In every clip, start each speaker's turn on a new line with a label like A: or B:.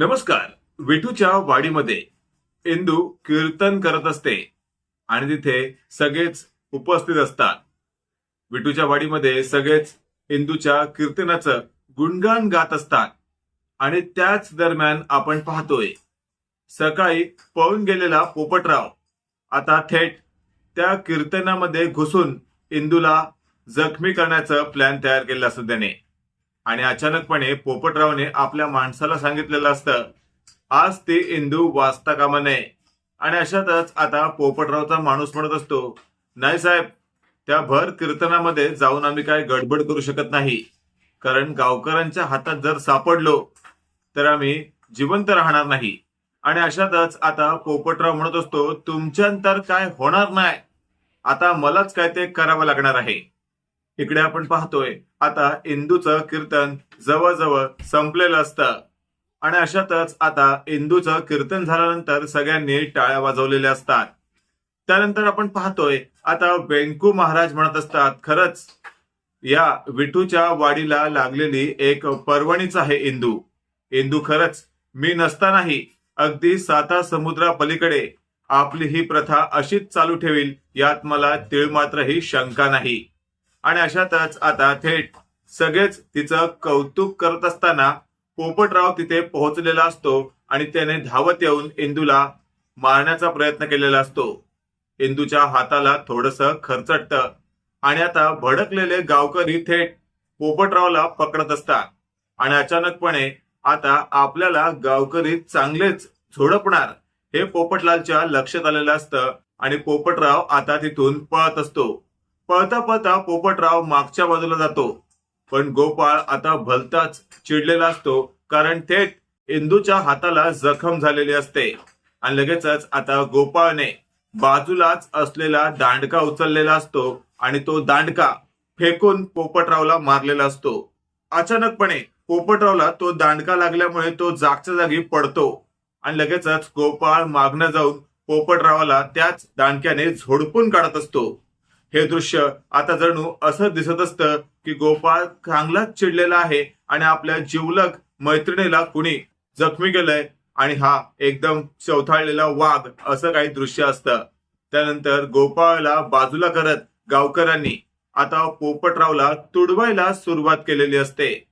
A: नमस्कार. विठूच्या वाडीमध्ये इंदू कीर्तन करत असते आणि तिथे सगळेच उपस्थित असतात. विठूच्या वाडीमध्ये सगळेच इंदूच्या कीर्तनाचं गुणगान गात असतात आणि त्याच दरम्यान आपण पाहतोय सकाळी पळून गेलेला पोपटराव. आता थेट त्या कीर्तनामध्ये घुसून इंदूला जखमी करण्याचं प्लॅन तयार केलं असतं त्याने. आणि अचानकपणे पोपटरावने आपल्या माणसाला सांगितलेलं असतं आज ते इंदू वाचता कामा नये. आणि अशातच आता पोपटरावचा माणूस म्हणत असतो नाही साहेब त्या भर कीर्तनामध्ये जाऊन आम्ही काय गडबड करू शकत नाही. कारण गावकऱ्यांच्या हातात जर सापडलो तर आम्ही जिवंत राहणार नाही. आणि अशातच आता पोपटराव म्हणत असतो तुमच्यानंतर काय होणार नाही? आता मलाच काय ते करावं लागणार आहे. इकडे आपण पाहतोय आता इंदूचं कीर्तन जवळजवळ संपलेलं असतं. आणि अशातच आता इंदूचं कीर्तन झाल्यानंतर सगळ्यांनी टाळ्या वाजवलेल्या असतात. त्यानंतर आपण पाहतोय आता वेंकू महाराज म्हणत असतात खरंच या विठूच्या वाडीला लागलेली एक पर्वणीच आहे इंदू. इंदू खरंच मी नसतानाही अगदी साता समुद्रापलीकडे आपली ही प्रथा अशीच चालू ठेवील यात मला तीळ मात्रही शंका नाही. आणि अशातच आता थेट सगळेच तिचं कौतुक करत असताना पोपटराव तिथे पोहोचलेला असतो आणि त्याने धावत येऊन इंदूला मारण्याचा प्रयत्न केलेला असतो. इंदूच्या हाताला थोडस खरचटत आणि आता भडकलेले गावकरी थेट पोपटरावला पकडत असतात. आणि अचानकपणे आता आपल्याला गावकरी चांगलेच झोडपणार हे पोपटलालच्या लक्षात आलेलं असतं आणि पोपटराव आता तिथून पळत असतो. पळता पळता पोपटराव मागच्या बाजूला जातो. पण गोपाळ आता भलताच चिडलेला असतो कारण थेट इंदूच्या हाताला जखम झालेली असते. आणि लगेचच आता गोपाळने बाजूलाच असलेला दांडका उचललेला असतो आणि तो दांडका फेकून पोपटरावला मारलेला असतो. अचानकपणे पोपटरावला तो दांडका लागल्यामुळे तो जागच्या जागी पडतो. आणि लगेचच गोपाळ मागणं जाऊन पोपटरावाला त्याच दांडक्याने झोडपून काढत असतो. हे दृश्य आता जणू असं दिसत असतं की गोपाळ चांगलाच चिडलेला आहे आणि आपल्या जिवलग मैत्रिणीला कुणी जखमी केलंय आणि हा एकदम चौथाळलेला वाघ असं काही दृश्य असतं. त्यानंतर गोपाळला बाजूला करत गावकऱ्यांनी आता पोपटरावला तुडवायला सुरुवात केलेली असते.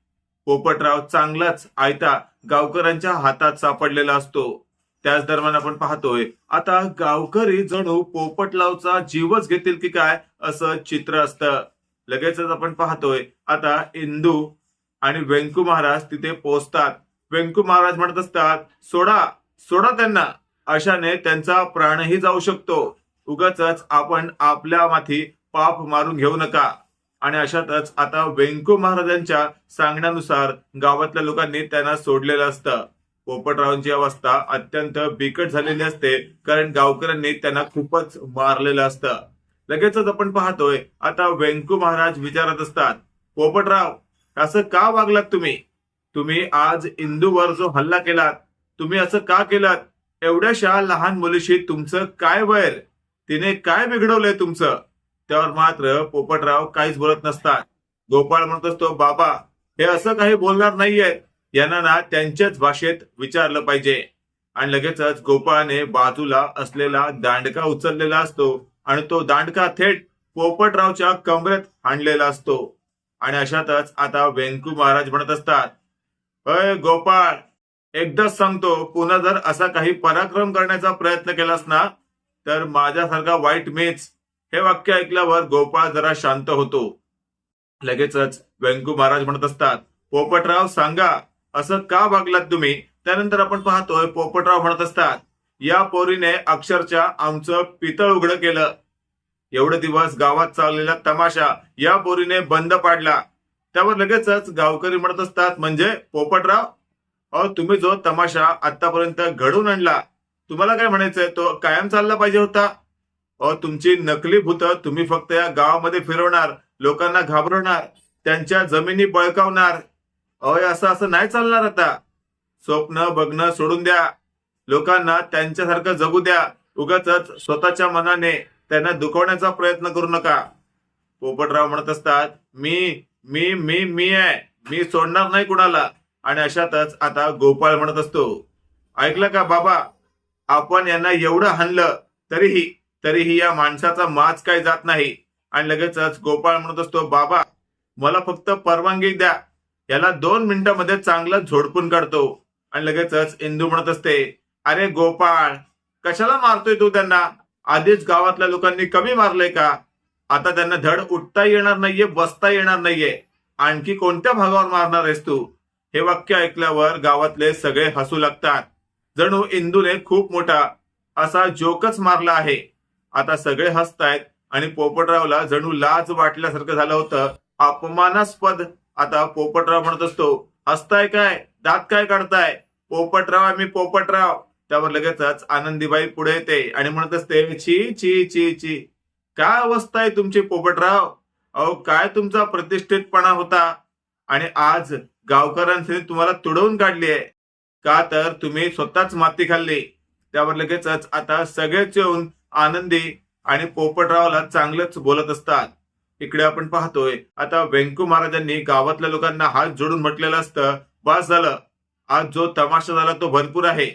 A: पोपटराव चांगलाच आयता गावकऱ्यांच्या हातात सापडलेला असतो. त्याच दरम्यान आपण पाहतोय आता गावकरी जणू पोपटलावचा जीवच घेतील की काय असं चित्र असतं. लगेचच आपण पाहतोय आता इंदू आणि व्यंकू महाराज तिथे पोहोचतात व्यंकू महाराज म्हणत असतात सोडा सोडा त्यांना. अशाने त्यांचा प्राणही जाऊ शकतो. उगाच आपण आपल्या माथी पाप मारून घेऊ नका. आणि अशातच आता व्यंकू महाराजांच्या सांगण्यानुसार गावातल्या लोकांनी त्यांना सोडलेलं असतं. पोपटरावांची अवस्था अत्यंत बिकट झालेली असते कारण गावकऱ्यांनी त्यांना खूपच मारलेलं असतं. लगेचच आपण पाहतोय आता व्यंकू महाराज विचारत असतात पोपटराव असं का वागलात तुम्ही? तुम्ही आज इंदूवर जो हल्ला केलात तुम्ही असं का केलात? एवढ्याशा लहान मुलीशी तुमचं काय वैर? तिने काय बिघडवलंय तुमचं? त्यावर मात्र पोपटराव काहीच बोलत नसतात. गोपाळ म्हणत असतो बाबा हे असं काही बोलणार नाहीये. यांना ना त्यांच्याच भाषेत विचारलं पाहिजे. आणि लगेचच गोपाळने बाजूला असलेला दांडका उचललेला असतो आणि तो दांडका थेट पोपटरावच्या कमरेत हाणलेला असतो. आणि अशातच आता व्यंकू महाराज म्हणत असतात अय गोपाळ एकदाच सांगतो पुन्हा जर असा काही पराक्रम करण्याचा प्रयत्न केलास ना तर माझ्यासारखा वाईट मेच. हे वाक्य ऐकल्यावर गोपाळ जरा शांत होतो. लगेचच व्यंकू महाराज म्हणत असतात पोपटराव सांगा असं का वागलात तुम्ही? त्यानंतर आपण पाहतोय पोपटराव म्हणत असतात या पोरीने अक्षरशः आमचं पितळ उघड केलं. एवढे दिवस गावात चाललेला तमाशा या पोरीने बंद पाडला. त्यावर लगेचच गावकरी म्हणत असतात म्हणजे पोपटराव अहो तुम्ही जो तमाशा आतापर्यंत घडून आणला तुम्हाला काय म्हणायचंय? तो कायम चालला पाहिजे होता. अहो तुमची नकली भूत तुम्ही फक्त या गावामध्ये फिरवणार लोकांना घाबरवणार त्यांच्या जमिनी बळकावणार अहो असं असं नाही चालणार आता. स्वप्न बघणं सोडून द्या. लोकांना त्यांच्यासारखं जगू द्या. उगाच स्वतःच्या मनाने त्यांना दुखवण्याचा प्रयत्न करू नका. पोपटराव म्हणत असतात मी मी मी मी आहे. मी सोडणार नाही कुणाला. आणि अशातच आता गोपाळ म्हणत असतो ऐकलं का बाबा? आपण यांना एवढं हाणलं तरीही तरीही या माणसाचा माज काय जात नाही. आणि लगेचच गोपाळ म्हणत असतो बाबा मला फक्त परवानगी द्या. याला दोन मिनिटांमध्ये चांगलं झोडपून काढतो. आणि लगेचच इंदू म्हणत असते अरे गोपाळ कशाला मारतोय तू त्यांना? आधीच गावातल्या लोकांनी कमी मारलंय का? आता त्यांना धड उठता येणार नाहीये बसता येणार नाहीये. आणखी कोणत्या भागावर मारणार आहेस तू? हे वाक्य ऐकल्यावर गावातले सगळे हसू लागतात. जणू इंदूने खूप मोठा असा जोकच मारला आहे. आता सगळे हसतायत आणि पोपटरावला जणू लाज वाटल्यासारखं झालं होतं. अपमानास्पद आता पोपटराव म्हणत असतो हसताय काय? दात काय काढताय? पोपटराव आम्ही मी पोपटराव. त्यावर लगेचच आनंदीबाई पुढे येते आणि म्हणत असते छी छी छी छी. काय अवस्था आहे तुमची पोपटराव? अहो काय तुमचा प्रतिष्ठितपणा होता? आणि आज गावकऱ्यांनी तुम्हाला तुडवून काढली आहे. का तर तुम्ही स्वतःच माती खाल्ली. त्यावर लगेचच आता सगळेच येऊन आनंदी आणि पोपटरावला चांगलंच बोलत असतात. इकडे आपण पाहतोय आता व्यंकू महाराजांनी गावातल्या लोकांना हात जोडून म्हटलेलं असतं बस झालं. आज जो तमाशा झाला तो भरपूर आहे.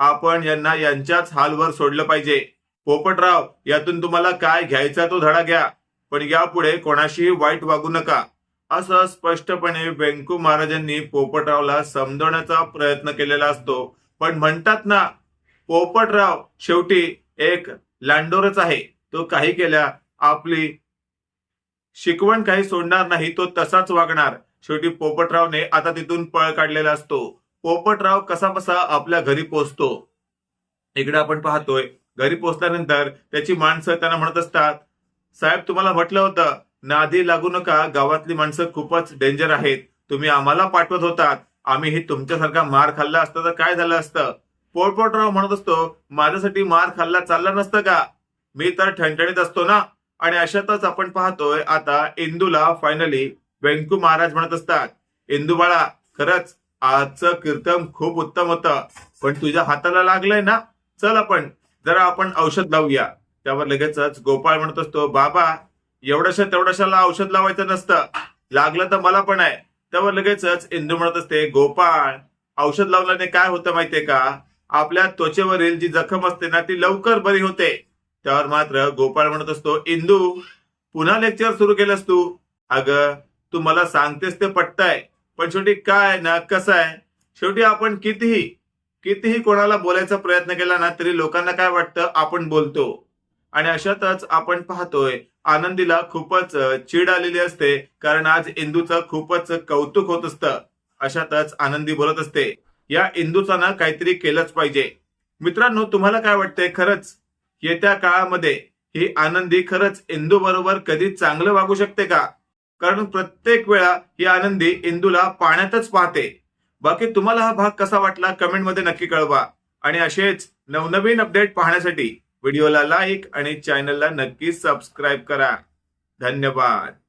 A: आपण यांना यांच्याच हालवर सोडलं पाहिजे. पोपटराव यातून तुम्हाला काय घ्यायचा तो धडा घ्या. पण यापुढे कोणाशीही वाईट वागू नका. असं स्पष्टपणे व्यंकू महाराजांनी पोपटरावला समजवण्याचा प्रयत्न केलेला असतो. पण म्हणतात ना पोपटराव शेवटी एक लांडोरच आहे. तो काही केल्या आपली शिकवण काही सोडणार नाही तो तसाच वागणार. शेवटी पोपटरावने आता तिथून पळ काढलेला असतो. पोपटराव कसा बसा आपल्या घरी पोचतो. इकडे आपण पाहतोय घरी पोचल्यानंतर त्याची माणसं त्यांना म्हणत असतात साहेब तुम्हाला म्हटलं होतं नादी लागू नका गावातली माणसं खूपच डेंजर आहेत. तुम्ही आम्हाला पाठवत होतात. आम्ही हे तुमच्यासारखा मार खाल्ला असतं तर काय झालं असतं? पोटपोटराव म्हणत असतो माझ्यासाठी मार खाल्ला चालला नसतं का? मी तर ठणठणीत असतो ना. आणि अशातच आपण पाहतोय आता इंदूला फायनली व्यंकू महाराज म्हणत असतात इंदू बाळा खरंच आजचं कीर्तन खूप उत्तम होतं पण तुझ्या हाताला लागलंय ना? चल आपण जरा आपण औषध लावूया. त्यावर लगेचच गोपाळ म्हणत असतो बाबा एवढ्याशा तेवढ्याशाला औषध लावायचं नसतं लागलं तर मला पण आहे. त्यावर लगेचच इंदू म्हणत असते गोपाळ औषध लावल्याने काय होतं माहितीये का? आपल्या त्वचेवरील जी जखम असते ना ती लवकर बरी होते. त्यावर मात्र गोपाळ म्हणत असतो इंदू पुन्हा लेक्चर सुरू केलंस तू? अग तू मला सांगतेस ते पटताय पण शेवटी काय ना कसं आहे? शेवटी आपण कितीही कितीही कोणाला बोलायचा प्रयत्न केला ना तरी लोकांना काय वाटतं? आपण बोलतो. आणि अशातच आपण पाहतोय आनंदीला खूपच चीड आलेली असते कारण आज इंदूचं खूपच कौतुक होत असतं. अशातच आनंदी बोलत असते. या इंदूचा ना काहीतरी केलंच पाहिजे. मित्रांनो तुम्हाला काय वाटतंय? खरंच येत्या काळामध्ये ही आनंदी खरंच इंदू बरोबर कधी चांगलं वागू शकते का? कारण प्रत्येक वेळा ही आनंदी इंदूला पाण्यातच पाहते. बाकी तुम्हाला हा भाग कसा वाटला कमेंटमध्ये नक्की कळवा. आणि असेच नवनवीन अपडेट पाहण्यासाठी व्हिडिओला लाईक आणि चॅनलला नक्की सबस्क्राईब करा. धन्यवाद.